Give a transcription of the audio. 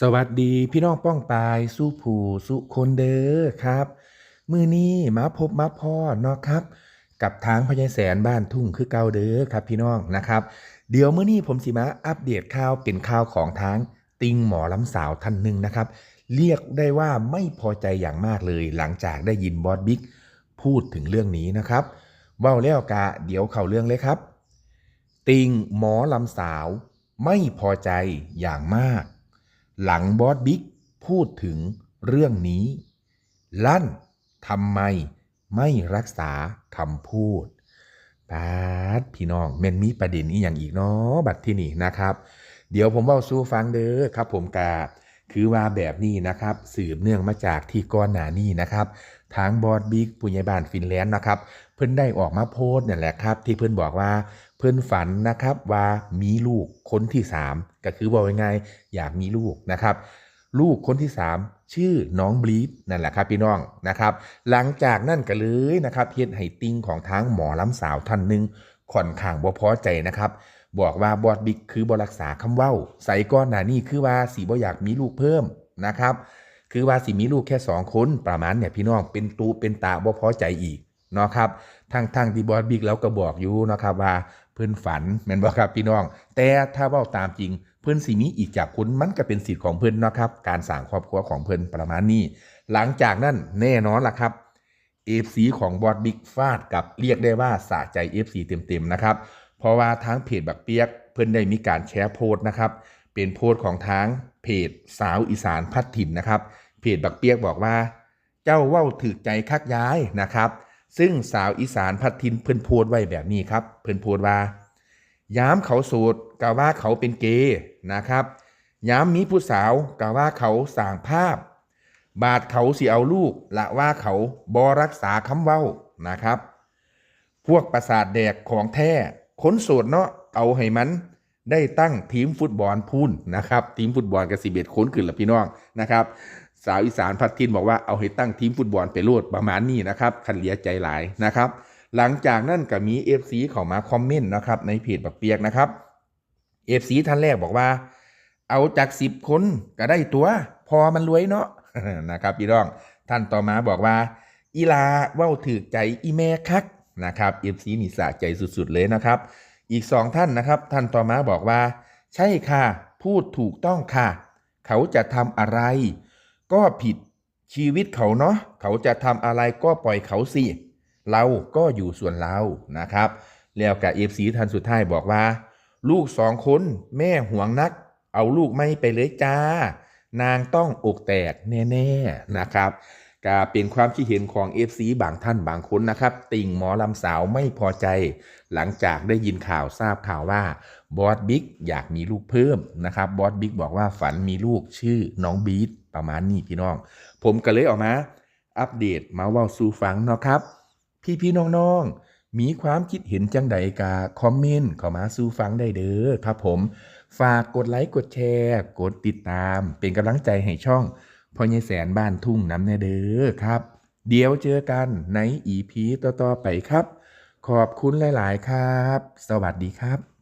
สวัสดีพี่น้องป้องปายสู้ผู้สุคนเด้อครับมือนี้มาพบมาพ่อเนาะครับ กับทางพญายแสนบ้านทุ่งคือเก่าเด้อครับพี่น้องนะครับ เดี๋ยวมื้อนี้ผมสิมาอัปเดตข่าวเป็นข่าวของทางติงหมอลำสาวท่านหนึ่งนะครับ เรียกได้ว่าไม่พอใจอย่างมากเลย หลังจากได้ยินบอสบิ๊กพูดถึงเรื่องนี้นะครับเว้าแล้วกะเดี๋ยวเข้าเรื่องเลยครับ ติงหมอลำสาวไม่พอใจอย่างมาก หลังบอสบิ๊กพูดถึงเรื่องนี้ ลั่นทำไมไม่รักษาคำพูดปาดพี่น้องเมนมีประเด็นนี้อย่างอีกเนาะบัดที่นี่นะครับ เดี๋ยวผมเล่าสู้ฟังเด้อครับผมกา คือว่าแบบนี้นะครับ สืบเนื่องมาจากที่ก้อนหนานี้นะครับทางบอสบิ๊กปุญญาบาลฟินแลนด์นะครับเพิ่นได้ออกมาโพสต์เนี่ยแหละครับ ที่เพิ่นบอกว่าเพิ่นฝันนะครับว่ามีลูกคนที่ 3 ก็คือบอกง่ายๆอยากมีลูกนะครับ ลูกคนที่ 3 ชื่อน้องบลีดนั่นแหละครับพี่น้องนะครับ หลังจากนั่นก็เลยนะครับเฮ็ดให้ติงของทางหมอลำสาวท่านหนึ่งค่อนข้างบ่พอใจนะครับ บอกว่าบอดบิ๊กคือบรักษาคำเว้า ใส่ก้อนหนานี่คือว่าสีบ่อยากมีลูกเพิ่มนะครับ คือว่าสิมีลูกแค่สองคนประมาณเนี่ยพี่น้องเป็นตูเป็นตาบ่พอใจอีกเนาะครับทางทางที่บอสบิ๊กแล้วก็บอกอยู่นะครับว่าเพิ่อนฝันแม่นบ่ครับพี่น้อง แต่ถ้าเว้าตามจริง เพิ่อนสิมีอีกจากคนมันก็เป็นสิทธิ์ของเพิ่อนเนาะครับการสร้างครอบครัวของเพิ่อนประมาณนี้ หลังจากนั้นแน่นอนล่ะครับ FC ของบอสบิ๊กฟาดกับเรียกได้ว่าสะใจ FC เต็มๆนะครับ เพราะว่าทางเพจบักเปียก เพิ่นได้มีการแชร์โพสต์นะครับ เป็นโพสต์ของทางเพจสาวอีสานพัดถิ่นนะครับ เพจบักเปียกบอกว่า เจ้าเว้าถือใจคักย้ายนะครับ ซึ่งสาวอีสานพัดถิ่นเพิ่นโพสต์ไว้แบบนี้ครับ เพิ่นโพสต์ว่ายามเขาโสูตรกะว่าเขาเป็นเกย์นะครับยามมีผู้สาวกะว่าเขาสร้างภาพ บาดเขาสิเอาลูกละว่าเขาบอรักษาคำเว้านะครับ พวกประสาทแดกของแท้ คนโสดเนาะเอาให้มันได้ตั้งทีมฟุตบอลพูนนะครับ ทีมฟุตบอลกับสิเบ็ดคนขึ้นละพี่น้องนะครับ สาวอีสานพัดทินบอกว่าเอาให้ตั้งทีมฟุตบอลไปโลดประมาณนี้นะครับคันเหลียใจหลายนะครับ หลังจากนั้นก็มี FC เข้ามาคอมเมนต์นะครับในเพจบักเปียกนะครับ FC ท่านแรกบอกว่า เอาจากสิบคนก็ได้ตัว พอมันรวยเนาะนะครับพี่น้อง ท่านต่อมาบอกว่า อีลาเว้าถือใจอีแม่คัก นะครับ FC นี่สะใจสุดๆเลยนะครับ อีกสองท่านนะครับ ท่านต่อมาบอกว่า ใช่ค่ะ พูดถูกต้องค่ะ เขาจะทำอะไร ก็ผิดชีวิตเขาเนาะเขาจะทำอะไรก็ปล่อยเขาสิเราก็อยู่ส่วนเรานะครับ แล้วกับเอฟซีท่านสุดท้ายบอกว่า ลูกสองคนแม่ห่วงนัก เอาลูกไม่ไปเลยจ้า นางต้องอกแตกแน่ ๆนะครับ ก็เป็นความคิดเห็นของ FC บางท่านบางคนนะครับ ติ่งหมอลำสาวไม่พอใจ หลังจากได้ยินข่าวทราบข่าวว่าบอสบิ๊กอยากมีลูกเพิ่มนะครับบอสบิ๊กบอกว่าฝันมีลูกชื่อน้องบีทประมาณนี้พี่น้อง ผมก็เลยออกมา อัปเดตมาว่าสู่ฟังเนาะครับ พี่พี่น้องๆ มีความคิดเห็นจังใดกาคอมเมนต์เข้ามาสู่ฟังได้เด้อครับผม ฝากกดไลค์กดแชร์ กดติดตาม เป็นกำลังใจให้ช่อง พ่อใหญ่แสนบ้านทุ่งน้ำแน่เด้อครับ เดี๋ยวเจอกันในอีพีต่อๆไปครับ ขอบคุณหลาย ๆ ครับ สวัสดีครับ